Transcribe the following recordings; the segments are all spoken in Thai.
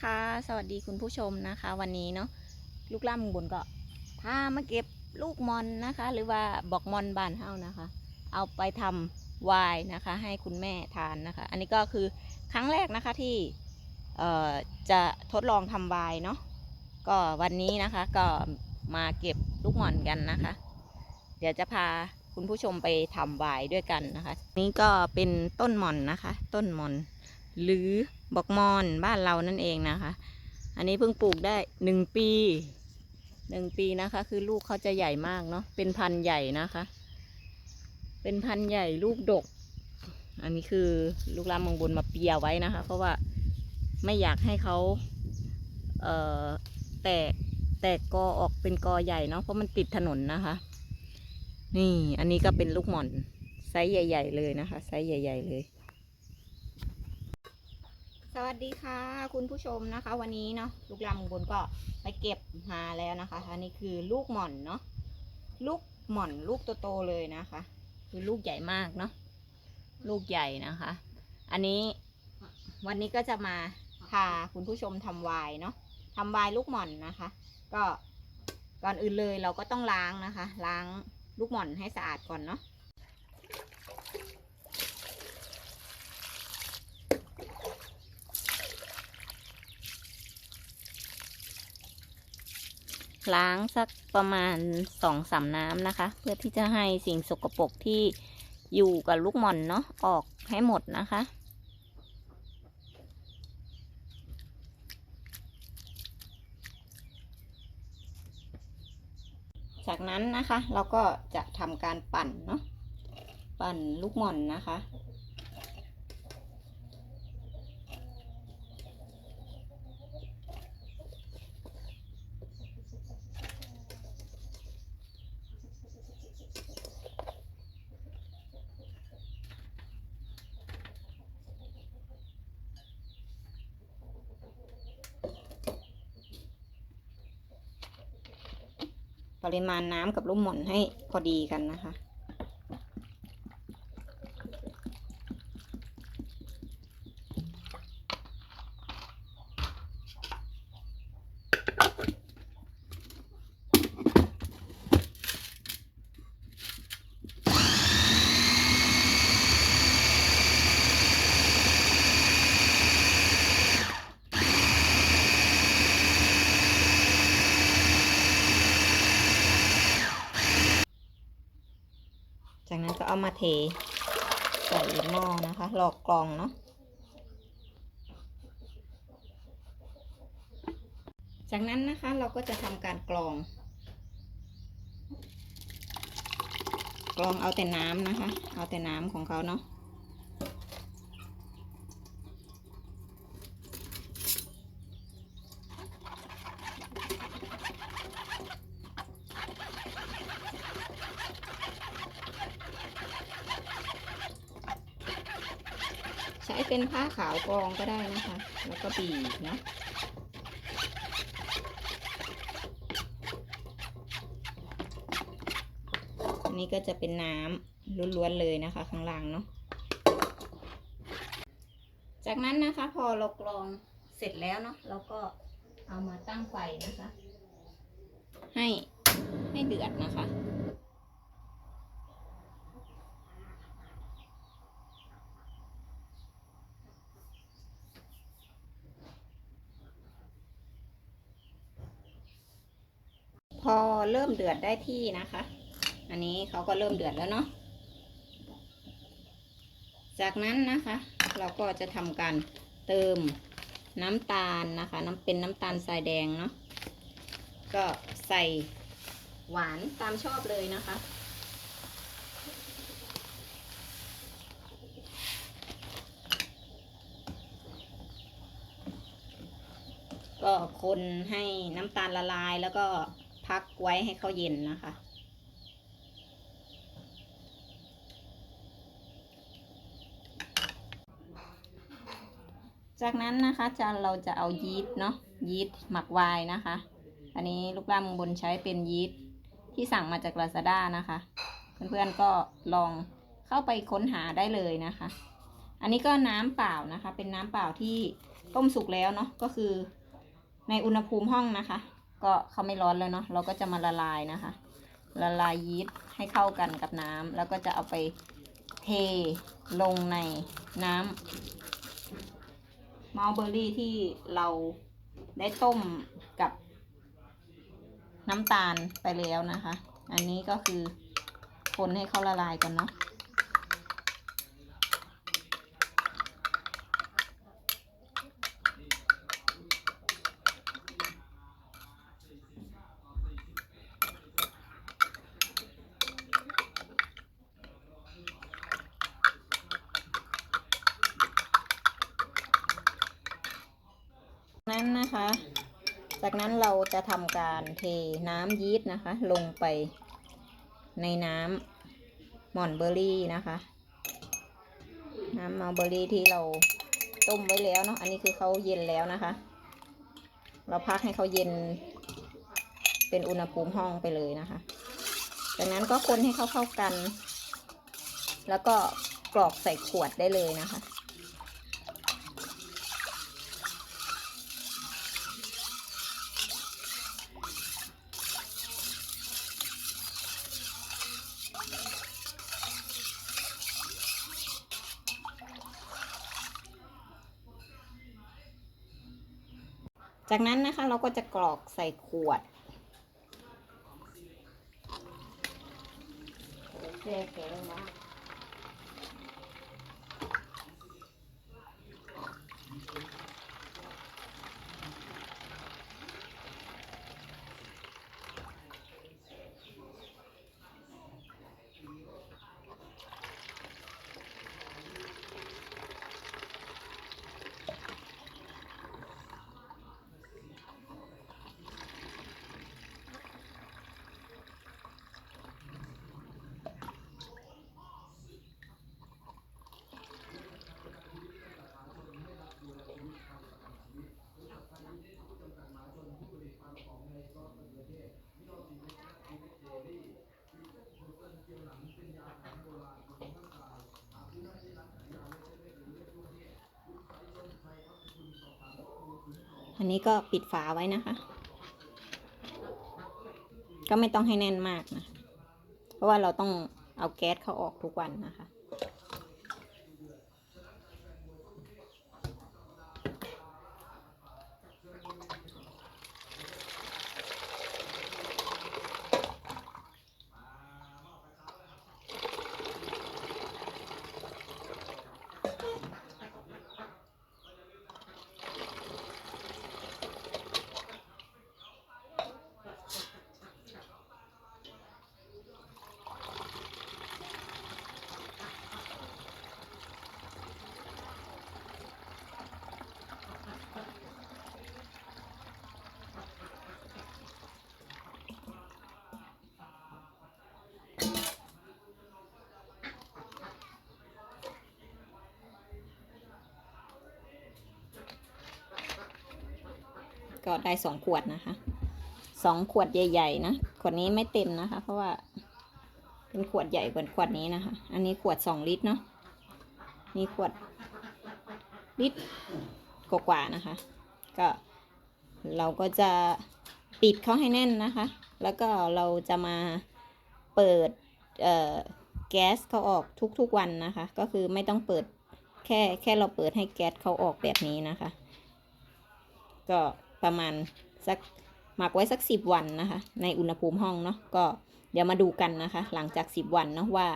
ค่ะ สวัสดีคุณผู้ชมนะคะ วันนี้เนาะลูกล่ำบุญก็พามาเก็บลูกมอนนะคะ หรือว่าบอกมอนบานเฮานะคะ เอาไปทำวายนะคะ ให้คุณแม่ทานนะคะ อันนี้ก็คือครั้งแรกนะคะที่เอ่อจะทดลองทำวายเนาะก็วันนี้นะคะก็มาเก็บลูกมอนกันนะคะ เดี๋ยวจะพาคุณผู้ชมไปทำวายด้วยกันนะคะ นี่ก็เป็นต้นมอนนะคะ ต้นมอน หรือบอกมอนบ้านเรานั่นเองนะคะ อันนี้เพิ่งปลูกได้หนึ่งปีหนึ่งปีนะคะ คือลูกเขาจะใหญ่มากเนาะเป็นพันธุ์ใหญ่นะคะ เป็นพันธุ์ใหญ่ลูกดก อันนี้คือลูกลำมังบนมาเปียไว้นะคะ เพราะว่าไม่อยากให้เขาเอ่อแตกแตกกอออกเป็นกอใหญ่เนาะเพราะมันติดถนนนะคะ นี่อันนี้ก็เป็นลูกหม่อนไซส์ใหญ่ ๆ เลยนะคะไซส์ใหญ่ ๆ เลย สวัสดีค่ะ คุณผู้ชมนะคะ วันนี้เนาะลูกลำบนก็ไปเก็บมาแล้วนะคะอันนี้คือลูกหม่อนเนาะลูกหม่อนลูกโตๆเลยนะคะ คือลูกใหญ่มากเนาะลูกใหญ่นะคะ อันนี้วันนี้ก็จะมาพาคุณผู้ชมทำวายเนาะทำวายลูกหม่อนนะคะ ก็ก่อนอื่นเลยเราก็ต้องล้างนะคะ ล้างลูกหม่อนให้สะอาดก่อนเนาะ ล้างสักประมาณสองสามน้ำนะคะ เพื่อที่จะให้สิ่งสกปรกที่อยู่กับลูกหม่อนเนาะออกให้หมดนะคะ จากนั้นนะคะเราก็จะทำการปั่นเนาะปั่นลูกหม่อนนะคะ ปริมาณน้ำกับลูกหม่อนให้พอดีกันนะคะ เอามาเทใส่หม้อนะคะหลอกกรองเนาะจากนั้นนะคะเราก็จะทำการกรอง กรองเอาแต่น้ำนะคะ เอาแต่น้ำของเขาเนาะ ใช้เป็นผ้าขาวกองก็ได้นะคะ แล้วก็บีบเนาะอันนี้ก็จะเป็นน้ำล้วนๆเลยนะคะ ข้างล่างเนาะจากนั้นนะคะ พอเรากรองเสร็จแล้วเนาะเราก็เอามาตั้งไฟนะคะ ให้ให้เดือดนะคะ พอเริ่มเดือดได้ที่นะคะ อันนี้เขาก็เริ่มเดือดแล้วเนาะ จากนั้นนะคะ เราก็จะทำการเติมน้ำตาลนะคะ น้ำเป็นน้ำตาลทรายแดงเนาะ ก็ใส่หวานตามชอบเลยนะคะ ก็คนให้น้ำตาลละลายแล้วก็ พักไว้ให้เขาเย็นนะคะ จากนั้นนะคะจะเราจะเอายีสต์เนาะยีสต์หมักไวน์นะคะ อันนี้ลูกล่ำบนใช้เป็นยีสต์ที่สั่งมาจาก Lazada นะคะ เพื่อนๆก็ลองเข้าไปค้นหาได้เลยนะคะอันอันนี้ก็น้ำเปล่านะคะ เป็นน้ำเปล่าที่ต้มสุกแล้วเนาะก็คือในอุณหภูมิห้องนะคะ ก็เขาไม่ร้อนแล้วเนาะเราก็จะมาละลายนะคะ ละลายยีสต์ให้เข้ากันกับน้ำแล้วก็จะเอาไปเทลงในน้ำมัลเบอรี่ที่เราได้ต้มกับน้ำตาลไปแล้วนะคะ อันนี้ก็คือคนให้เขาละลายก่อนเนาะ นั้นนะคะ จาก นั้นเราจะทำการเทน้ำยีสต์นะคะ ลงไปในน้ำหม่อนเบอร์รี่นะคะ น้ำมัลเบอร์รี่ที่เราต้มไว้แล้วเนาะ อันนี้คือเขาเย็นแล้วนะคะ เราพักให้เขาเย็น เป็นอุณหภูมิห้องไปเลยนะคะ จากนั้นก็คนให้เขาเข้ากัน แล้วก็กรอกใส่ขวดได้เลยนะคะ จากนั้นนะคะเราก็จะกรอกใส่ขวดแกะลงมา อันนี้ก็ปิดฝาไว้นะคะ ก็ไม่ต้องให้แน่นมากนะ เพราะว่าเราต้องเอาแก๊สเข้าออกทุกวันนะคะ ก็ได้สองขวดนะคะสองขวดใหญ่ ๆ นะ ขวดนี้ไม่เต็มนะคะ เพราะว่า เป็นขวดใหญ่กว่าขวดนี้นะคะ อันนี้ขวดสองลิตรเนาะนี่ขวดลิตรกว่าๆนะคะ ก็เราก็จะปิดเขาให้แน่นนะคะ แล้วก็เราจะมาเปิดเอ่อแก๊สเขาออกทุกๆวันนะคะ ก็คือไม่ต้องเปิดแค่แค่เราเปิดให้แก๊สเขาออกแบบนี้นะคะ ก็ ประมาณสักหมักไว้สักสิบวันนะคะ ในอุณหภูมิห้องเนาะก็เดี๋ยวมาดูกันนะคะ หลังจากสิบวันเนาะว่า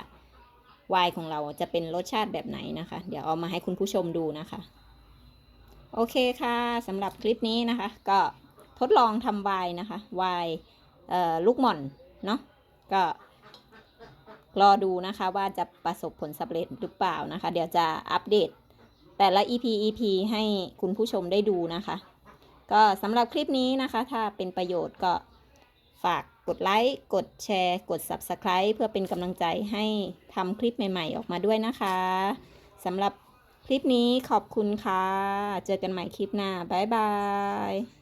ไวน์ของเราจะเป็นรสชาติแบบไหนนะคะ เดี๋ยวเอามาให้คุณผู้ชมดูนะคะ โอเคค่ะสำหรับคลิปนี้นะคะ ก็ทดลองทำไวน์นะคะไวน์ลูกหม่อนเนาะก็รอดูนะคะว่าจะประสบผลสำเร็จหรือเปล่านะคะ เดี๋ยวจะอัปเดตแต่ละ EP EP ให้คุณผู้ชมได้ดูนะคะ ก็สำหรับคลิปนี้นะคะ ถ้าเป็นประโยชน์ก็ฝากกดไลค์ กดแชร์ กด Subscribe เพื่อเป็นกำลังใจให้ทำคลิปใหม่ ๆ ออกมาด้วยนะคะสำหรับคลิปนี้ขอบคุณค่ะ เจอกันใหม่คลิปหน้า บ๊ายบาย